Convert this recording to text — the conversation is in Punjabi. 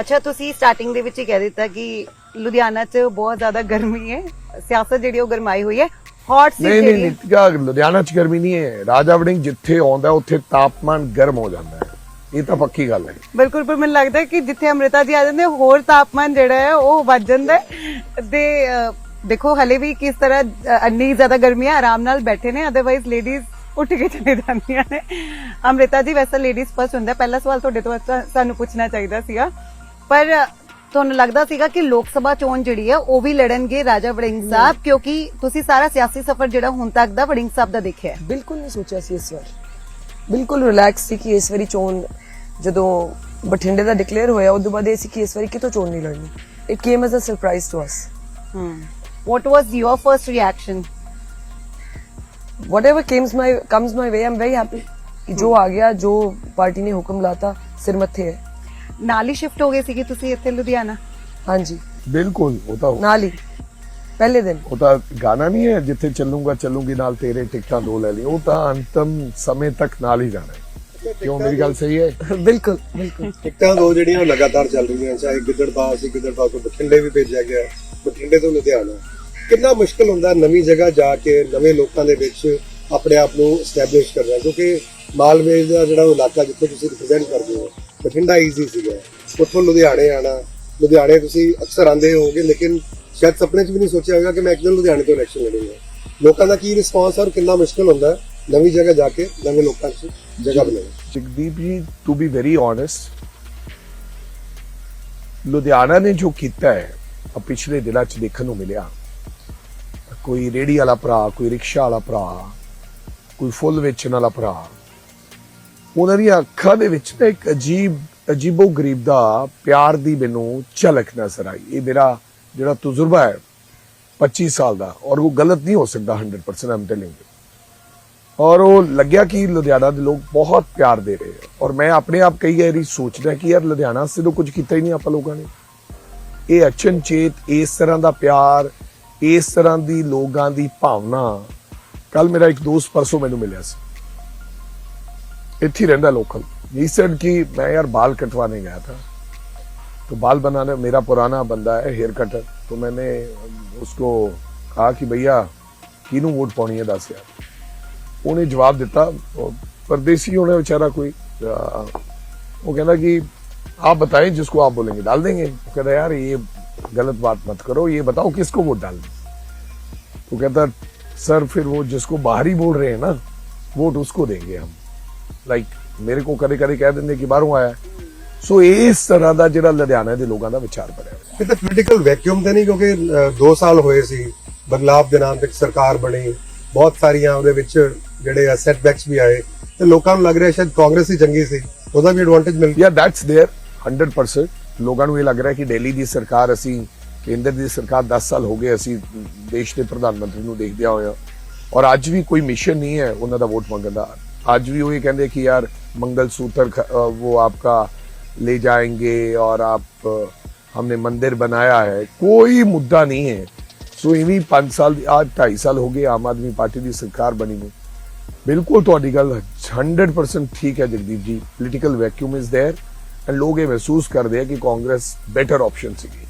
ਅੱਛਾ ਤੁਸੀਂ ਸਟਾਰਟਿੰਗ ਦੇ ਵਿੱਚ ਹੀ ਕਹਿ ਦਿੱਤਾ ਕਿ ਲੁਧਿਆਣਾ 'ਚ ਬਹੁਤ ਜ਼ਿਆਦਾ ਗਰਮੀ ਹੈ। ਸਿਆਸਤ ਜਿਹੜੀ ਉਹ ਗਰਮਾਈ ਹੋਈ ਹੈ। ਹੌਟ ਸੀ ਨਹੀਂ ਨਹੀਂ ਨਿਤਿਕਾ ਲੁਧਿਆਣਾ ਚ ਗਰਮੀ ਨਹੀਂ ਹੈ। ਰਾਜਾ ਵੜਿੰਗ ਜਿੱਥੇ ਆਉਂਦਾ ਉੱਥੇ ਤਾਪਮਾਨ ਗਰਮ ਹੋ ਜਾਂਦਾ ਹੈ। ਇਹ ਤਾਂ ਪੱਕੀ ਗੱਲ ਹੈ। ਬਿਲਕੁਲ ਪਰ ਮੈਨੂੰ ਲੱਗਦਾ ਕਿ ਜਿੱਥੇ ਅੰਮ੍ਰਿਤਾ ਜੀ ਆ ਜਾਂਦੇ ਹੋਰ ਤਾਪਮਾਨ ਜਿਹੜਾ ਹੈ ਉਹ ਵੱਧ ਜਾਂਦਾ ਹੈ। ਤੇ ਦੇਖੋ ਹਲੇ ਵੀ ਕਿਸ ਤਰ੍ਹਾਂ ਅਹ, ਇੰਨੀ ਜ਼ਿਆਦਾ ਗਰਮੀ ਹੈ ਆਰਾਮ ਨਾਲ ਬੈਠੇ ਨੇ ਅਦਰਵਾਈਜ਼ ਲੇਡੀਜ਼ ਉੱਠ ਕੇ ਚਲੇ ਜਾਂਦੀਆਂ ਨੇ। ਅੰਮ੍ਰਿਤਾ ਜੀ ਵੈਸੇ ਲੇਡੀਜ਼ ਫਸਟ ਹੁੰਦਾ। ਪਹਿਲਾ ਸਵਾਲ ਤੁਹਾਡੇ ਤੋਂ ਸਾਨੂੰ ਪੁੱਛਣਾ ਚਾਹੀਦਾ ਸੀਗਾ। ਪਰ ਤੁਹਾਨੂੰ ਲੱਗਦਾ ਸੀਗਾ ਕਿ ਲੋਕ ਸਭਾ ਚੋਣ ਜਿਹੜੀ ਹੈ ਉਹ ਵੀ ਲੜਨਗੇ ਰਾਜਾ ਵੜਿੰਗ ਸਾਹਿਬ ਕਿਉਂਕਿ ਤੁਸੀਂ ਸਾਰਾ ਸਿਆਸੀ ਸਫ਼ਰ ਜਿਹੜਾ ਹੁਣ ਤੱਕ ਦਾ ਵੜਿੰਗ ਸਾਹਿਬ ਦਾ ਦੇਖਿਆ ਹੈ। ਬਿਲਕੁਲ ਨਹੀਂ ਸੋਚਿਆ ਸੀ ਇਸ ਵਾਰ। ਬਿਲਕੁਲ ਰਿਲੈਕਸ ਸੀ ਕਿ ਇਸ ਵਾਰੀ ਚੋਣ ਜਦੋਂ ਬਠਿੰਡੇ ਦਾ ਡਿਕਲੇਅਰ ਹੋਇਆ ਉਦੋਂ ਬਾਅਦ ਇਹ ਸੀ ਕਿ ਇਸ ਵਾਰੀ ਕਿਤੋਂ ਚੋਣ ਨਹੀਂ ਲੜਨੀ। It came as a surprise to us hmm what was your first reaction whatever comes my comes my way i'm very happy ਕਿ ਜੋ ਆ ਗਿਆ ਜੋ ਪਾਰਟੀ ਨੇ ਹੁਕਮ ਲਾਤਾ ਸਿਰ ਮੱਥੇ ਹੈ। ਨਾਲ ਹੀ ਸ਼ਿਫਟ ਹੋ ਗਏ ਸੀਗੇ ਤੁਸੀਂ ਇੱਥੇ ਲੁਧਿਆਣਾ? ਹਾਂਜੀ। ਬਿਲਕੁਲ ਉਹ ਤਾਂ ਨਾਲ ਹੀ। ਪਹਿਲੇ ਦਿਨ। ਉਹ ਤਾਂ ਗਾਣਾ ਨਹੀਂ ਹੈ ਜਿੱਥੇ ਚੱਲੂੰਗਾ ਚੱਲੂੰਗੀ ਨਾਲ ਤੇਰੇ ਟਿਕਟਾਂ ਦੋ ਲੈ ਲਈ। ਉਹ ਤਾਂ ਅੰਤਮ ਸਮੇਂ ਤੱਕ ਨਾਲ ਹੀ ਜਾਣਾ ਹੈ। ਕਿਉਂ ਮੇਰੀ ਗੱਲ ਸਹੀ ਹੈ? ਬਿਲਕੁਲ ਬਿਲਕੁਲ। ਟਿਕਟਾਂ ਦੋ ਜਿਹੜੀਆਂ ਉਹ ਲਗਾਤਾਰ ਚੱਲ ਰਹੀਆਂ ਚਾਹੇ ਗਿੱਦੜਬਾਹ ਸੀ ਗਿੱਦੜਬਾਹ ਤੋਂ ਬਠਿੰਡੇ ਵੀ ਭੇਜਿਆ ਗਿਆ ਬਠਿੰਡੇ ਤੋਂ ਲੁਧਿਆਣਾ। ਕਿੰਨਾ ਮੁਸ਼ਕਲ ਹੁੰਦਾ ਨਵੀਂ ਜਗ੍ਹਾ ਜਾ ਕੇ ਨਵੇਂ ਲੋਕਾਂ ਦੇ ਵਿੱਚ ਆਪਣੇ ਆਪ ਨੂੰ ਸਟੈਬਲਿਸ਼ ਕਰਨਾ ਕਿਉਂਕਿ ਮਾਲਵੇ ਦਾ ਜਿਹੜਾ ਇਲਾਕਾ ਜਿੱਥੇ ਤੁਸੀਂ ਰਿਪਰੈਜ਼ੈਂਟ ਕਰਦੇ ਹੋ ਬਠਿੰਡਾ ਈਜ਼ੀ ਸੀਗਾ। ਉੱਥੋਂ ਲੁਧਿਆਣੇ ਆਣਾ। ਲੁਧਿਆਣੇ ਤੁਸੀਂ ਅਕਸਰ ਆਉਂਦੇ ਹੋਵੋਗੇ, ਲੇਕਿਨ ਸ਼ਾਇਦ ਸੁਪਨੇ 'ਚ ਵੀ ਨਹੀਂ ਸੋਚਿਆ ਹੋਵੇਗਾ ਕਿ ਮੈਂ ਇੱਕ ਦਿਨ ਲੁਧਿਆਣੇ ਤੋਂ ਇਲੈਕਸ਼ਨ ਲੜੂੰਗਾ। ਲੋਕਾਂ ਦਾ ਕੀ ਰਿਸਪਾਂਸ ਔਰ ਕਿੰਨਾ ਮੁਸ਼ਕਲ ਹੁੰਦਾ? ਨਵੀਂ ਜਗ੍ਹਾ ਜਾ ਕੇ, ਨਵੇਂ ਲੋਕਾਂ 'ਚ ਜਗ੍ਹਾ ਬਣਾਉਣਾ। Jagdeep ji to be very honest Ludhiana ਨੇ ਜੋ ਕੀਤਾ ਹੈ ਆ ਪਿਛਲੇ ਦਿਨਾਂ ਚ ਦੇਖਣ ਨੂੰ ਮਿਲਿਆ। ਕੋਈ ਰੇੜੀ ਵਾਲਾ ਭਰਾ, ਕੋਈ ਰਿਕਸ਼ਾ ਵਾਲਾ ਭਰਾ, ਕੋਈ ਫੁੱਲ ਵੇਚਣ ਵਾਲਾ ਭਰਾ ਉਹਨਾਂ ਦੀਆਂ ਅੱਖਾਂ ਦੇ ਵਿੱਚ ਨਾ ਇੱਕ ਅਜੀਬ, ਅਜੀਬੋ ਗਰੀਬ ਦਾ ਪਿਆਰ ਦੀ ਮੈਨੂੰ ਝਲਕ ਨਜ਼ਰ ਆਈ। ਇਹ ਮੇਰਾ ਜਿਹੜਾ ਤਜਰਬਾ ਹੈ 25 ਸਾਲ ਦਾ, ਔਰ ਉਹ ਗਲਤ ਨਹੀਂ ਹੋ ਸਕਦਾ 100% ਆਮ ਟੈਲਿੰਗ ਯੂ ਔਰ ਉਹ ਲੱਗਿਆ ਕਿ ਲੁਧਿਆਣਾ ਦੇ ਲੋਕ ਬਹੁਤ ਪਿਆਰ ਦੇ ਰਹੇ ਔਰ ਮੈਂ ਆਪਣੇ ਆਪ ਕਈ ਵਾਰੀ ਸੋਚਦਾ ਕਿ ਯਾਰ ਲੁਧਿਆਣਾ ਸਿਰੋਂ ਕੁਝ ਕੀਤਾ ਹੀ ਨਹੀਂ ਆਪਾਂ ਲੋਕਾਂ ਨੇ। ਇਹ ਅਚਨਚੇਤ ਇਸ ਤਰ੍ਹਾਂ ਦਾ ਪਿਆਰ, ਇਸ ਤਰ੍ਹਾਂ ਦੀ ਲੋਕਾਂ ਦੀ ਭਾਵਨਾ ਕੱਲ ਮੇਰਾ ਇੱਕ ਦੋਸਤ ਪਰਸੋਂ ਮੈਨੂੰ ਮਿਲਿਆ ਸੀ। ਇੱਥੇ ਹੀ ਰਹਿੰਦਾ ਲੋਕਲ he said कि मैं यार बाल कटवाने गया था तो बाल बनाने मेरा पुराना बंदा है हेयर कटर तो मैंने उसको कहा कि भैया किनू वोट पानी है दस यार ਉਹਨੇ ਜਵਾਬ ਦਿੱਤਾ ਉਹ परदेसी होने बेचारा कोई आ, वो कहना कि आप बताएं जिसको आप बोलेंगे डाल देंगे वो कहता यार ये गलत बात मत करो ये बताओ किसको वोट डाल दें तो कहता सर फिर वो जिसको बाहरी बोल रहे हैं ना वोट उसको देंगे हम ਲਾਈਕ ਮੇਰੇ ਕੋ ਕਦੇ ਕਦੇ ਕਹਿ ਦਿੰਦੇ ਕਿ ਬਾਹਰੋਂ ਆਇਆ ਸੋ ਇਸ ਤਰ੍ਹਾਂ ਦਾ ਜਿਹੜਾ ਲੁਧਿਆਣਾ ਦੇ ਲੋਕਾਂ ਦਾ ਵਿਚਾਰ ਬਣਿਆ ਹੋਇਆ ਕਿਤੇ ਪੋਲੀਟੀਕਲ ਵੈਕਿਊਮ ਤੇ ਨਹੀਂ ਕਿਉਂਕਿ 2 ਸਾਲ ਹੋਏ ਸੀ ਬਦਲਾਵ ਦੇ ਨਾਮ ਤੇ ਇੱਕ ਸਰਕਾਰ ਬਣੀ ਬਹੁਤ ਸਾਰੀਆਂ ਉਹਦੇ ਵਿੱਚ ਜਿਹੜੇ ਸੈਟਬੈਕਸ ਵੀ ਆਏ ਤੇ ਲੋਕਾਂ ਨੂੰ ਲੱਗ ਰਿਹਾ ਸ਼ਾਇਦ ਕਾਂਗਰਸ ਹੀ ਚੰਗੀ ਸੀ ਉਹਦਾ ਵੀ ਐਡਵਾਂਟੇਜ ਮਿਲ ਗਿਆ ਯਾ ਦੈਟਸ देयर 100% ਲੋਕਾਂ ਨੂੰ ਇਹ ਲੱਗ ਰਿਹਾ ਕਿ ਦਿੱਲੀ ਦੀ ਸਰਕਾਰ ਅਸੀਂ ਕੇਂਦਰ ਦੀ ਸਰਕਾਰ 10 ਸਾਲ ਹੋ ਗਏ ਅਸੀਂ ਦੇਸ਼ ਦੇ ਪ੍ਰਧਾਨ ਮੰਤਰੀ ਨੂੰ ਦੇਖਦਿਆਂ ਹੋਇਆ ਔਰ ਅੱਜ ਵੀ ਕੋਈ ਮਿਸ਼ਨ ਨਹੀਂ ਹੈ ਉਹਨਾਂ ਦਾ ਵੋਟ ਮੰਗਣ ਦਾ ਅੱਜ ਵੀ ਉਹ ਇਹ ਕਹਿੰਦੇ ਕਿ ਯਾਰ मंगल सूत्र ख- अ, वो आपका ले जाएंगे और आप अ, हमने मंदिर बनाया है कोई मुद्दा नहीं है ਸੋ ਇਵੇਂ 5 ਸਾਲ ਦੀ ਅੱਜ 2.5 ਸਾਲ ਹੋ ਗਏ ਆਮ ਆਦਮੀ ਪਾਰਟੀ ਦੀ ਸਰਕਾਰ ਬਣੀ ਨੂੰ ਬਿਲਕੁਲ ਤੁਹਾਡੀ ਗੱਲ 100% ਠੀਕ ਹੈ Jagdeep ji political vacuum is there and ਲੋਕ ਇਹ ਮਹਿਸੂਸ ਕਰਦੇ ਆ ਕਿ ਕਾਂਗਰਸ ਬੈਟਰ ਆਪਸ਼ਨ ਸੀਗੀ